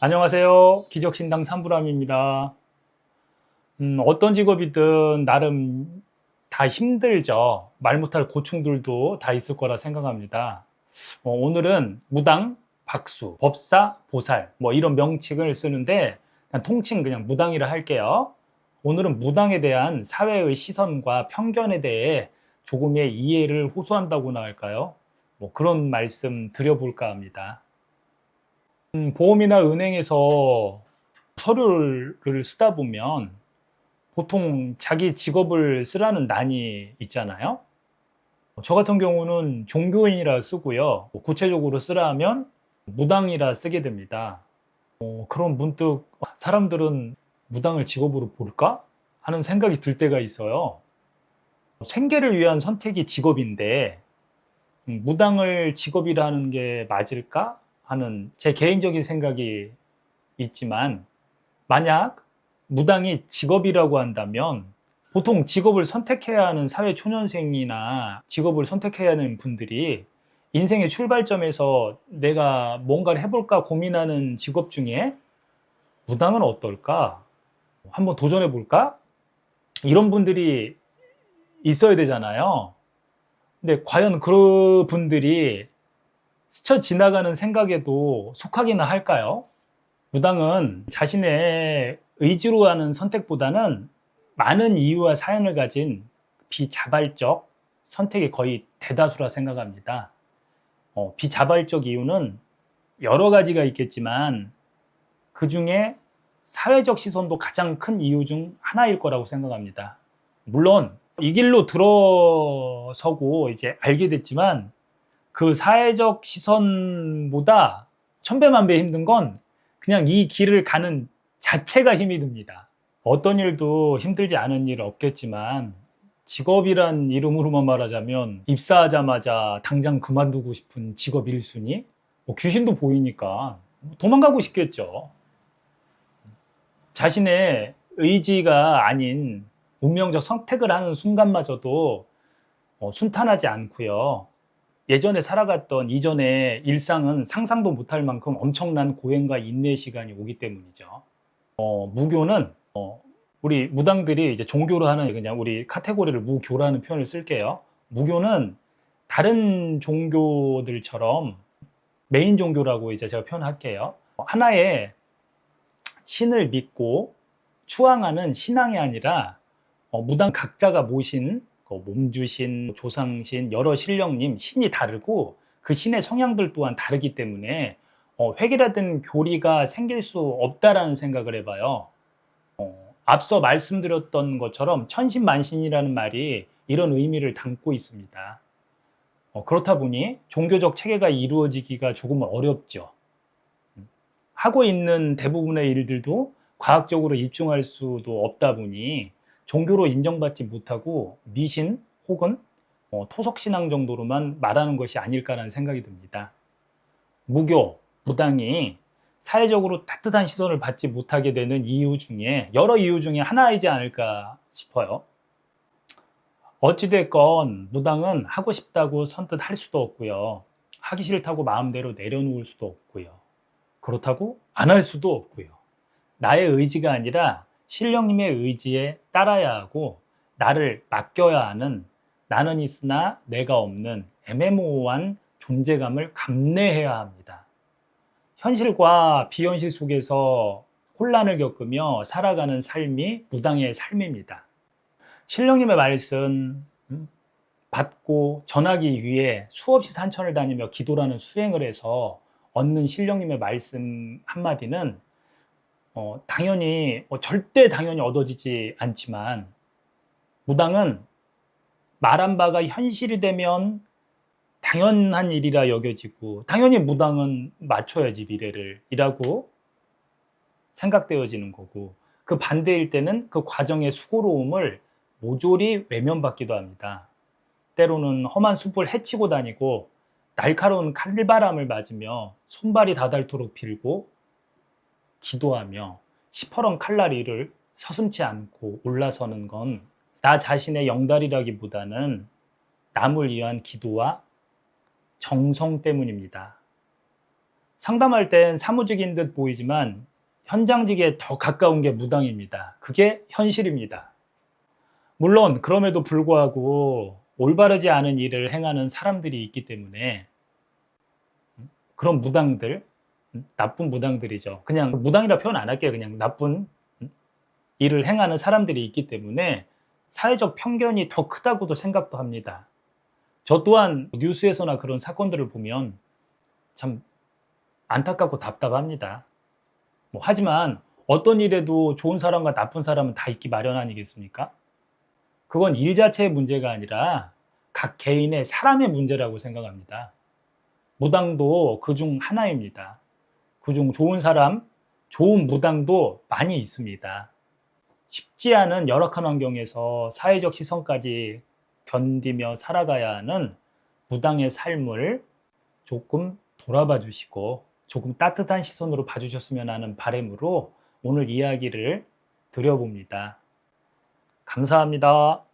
안녕하세요. 기적신당 삼부람입니다. 음, 어떤 직업이든 나름 다 힘들죠. 말 못할 고충들도 다 있을 거라 생각합니다. 어, 오늘은 무당, 박수, 법사, 보살 뭐 이런 명칭을 쓰는데 그냥 통칭 그냥 무당이라 할게요. 오늘은 무당에 대한 사회의 시선과 편견에 대해 조금의 이해를 호소한다고나 할까요? 뭐 그런 말씀 드려볼까 합니다. 음, 보험이나 은행에서 서류를 쓰다 보면 보통 자기 직업을 쓰라는 난이 있잖아요. 저 같은 경우는 종교인이라 쓰고요. 뭐 구체적으로 쓰라 하면 무당이라 쓰게 됩니다. 어, 그럼 문득 사람들은 무당을 직업으로 볼까? 하는 생각이 들 때가 있어요. 생계를 위한 선택이 직업인데 음, 무당을 직업이라는 게 맞을까? 하는 제 개인적인 생각이 있지만 만약 무당이 직업이라고 한다면 보통 직업을 선택해야 하는 사회 초년생이나 직업을 선택해야 하는 분들이 인생의 출발점에서 내가 뭔가를 해볼까 고민하는 직업 중에 무당은 어떨까? 한번 도전해 볼까? 이런 분들이 있어야 되잖아요. 근데 과연 그 분들이 스쳐 지나가는 생각에도 속하기나 할까요? 무당은 자신의 의지로 하는 선택보다는 많은 이유와 사연을 가진 비자발적 선택이 거의 대다수라 생각합니다. 어, 비자발적 이유는 여러 가지가 있겠지만 그 중에 사회적 시선도 가장 큰 이유 중 하나일 거라고 생각합니다. 물론 이 길로 들어서고 이제 알게 됐지만 그 사회적 시선보다 천배만 배 힘든 건 그냥 이 길을 가는 자체가 힘이 듭니다. 어떤 일도 힘들지 않은 일 없겠지만 직업이란 이름으로만 말하자면 입사하자마자 당장 그만두고 싶은 직업 1순위? 뭐 귀신도 보이니까 도망가고 싶겠죠. 자신의 의지가 아닌 운명적 선택을 하는 순간마저도 어, 순탄하지 않고요. 예전에 살아갔던 이전의 일상은 상상도 못할 만큼 엄청난 고행과 인내 시간이 오기 때문이죠. 어, 무교는 어, 우리 무당들이 이제 종교로 하는 그냥 우리 카테고리를 무교라는 표현을 쓸게요. 무교는 다른 종교들처럼 메인 종교라고 이제 제가 표현할게요. 하나의 신을 믿고 추앙하는 신앙이 아니라 어, 무당 각자가 모신 그 몸주신, 조상신, 여러 신령님 신이 다르고 그 신의 성향들 또한 다르기 때문에 어, 획일화된 교리가 생길 수 없다라는 생각을 해봐요. 어, 앞서 말씀드렸던 것처럼 천신만신이라는 말이 이런 의미를 담고 있습니다. 어, 그렇다 보니 종교적 체계가 이루어지기가 조금 어렵죠. 하고 있는 대부분의 일들도 과학적으로 입증할 수도 없다 보니 종교로 인정받지 못하고 미신 혹은 어, 토속신앙 정도로만 말하는 것이 아닐까라는 생각이 듭니다. 무교, 무당이 사회적으로 따뜻한 시선을 받지 못하게 되는 이유 중에 여러 이유 중에 하나이지 않을까 싶어요. 어찌됐건 무당은 하고 싶다고 선뜻 할 수도 없고요. 하기 싫다고 마음대로 내려놓을 수도 없고요. 그렇다고 안 할 수도 없고요. 나의 의지가 아니라 신령님의 의지에 따라야 하고 나를 맡겨야 하는 나는 있으나 내가 없는 애매모호한 존재감을 감내해야 합니다. 현실과 비현실 속에서 혼란을 겪으며 살아가는 삶이 무당의 삶입니다. 신령님의 말씀 음, 받고 전하기 위해 수없이 산천을 다니며 기도라는 수행을 해서 얻는 신령님의 말씀 한마디는 어, 당연히 어, 절대 당연히 얻어지지 않지만 무당은 말한 바가 현실이 되면 당연한 일이라 여겨지고 당연히 무당은 맞춰야지 미래를 이라고 생각되어지는 거고 그 반대일 때는 그 과정의 수고로움을 모조리 외면받기도 합니다. 때로는 험한 숲을 헤치고 다니고 날카로운 칼바람을 맞으며 손발이 다닳도록 빌고 기도하며 시퍼런 칼날이를 서슴지 않고 올라서는 건 나 자신의 영달이라기보다는 남을 위한 기도와 정성 때문입니다. 상담할 땐 사무직인 듯 보이지만 현장직에 더 가까운 게 무당입니다. 그게 현실입니다. 물론 그럼에도 불구하고 올바르지 않은 일을 행하는 사람들이 있기 때문에 그런 무당들, 나쁜 무당들이죠. 그냥 무당이라 표현 안 할게요. 그냥 나쁜 일을 행하는 사람들이 있기 때문에 사회적 편견이 더 크다고도 생각도 합니다. 저 또한 뉴스에서나 그런 사건들을 보면 참 안타깝고 답답합니다. 뭐 하지만 어떤 일에도 좋은 사람과 나쁜 사람은 다 있기 마련 아니겠습니까? 그건 일 자체의 문제가 아니라 각 개인의 사람의 문제라고 생각합니다. 무당도 그 중 하나입니다. 그중 좋은 사람, 좋은 무당도 많이 있습니다. 쉽지 않은 열악한 환경에서 사회적 시선까지 견디며 살아가야 하는 무당의 삶을 조금 돌아봐 주시고 조금 따뜻한 시선으로 봐주셨으면 하는 바람으로 오늘 이야기를 드려봅니다. 감사합니다.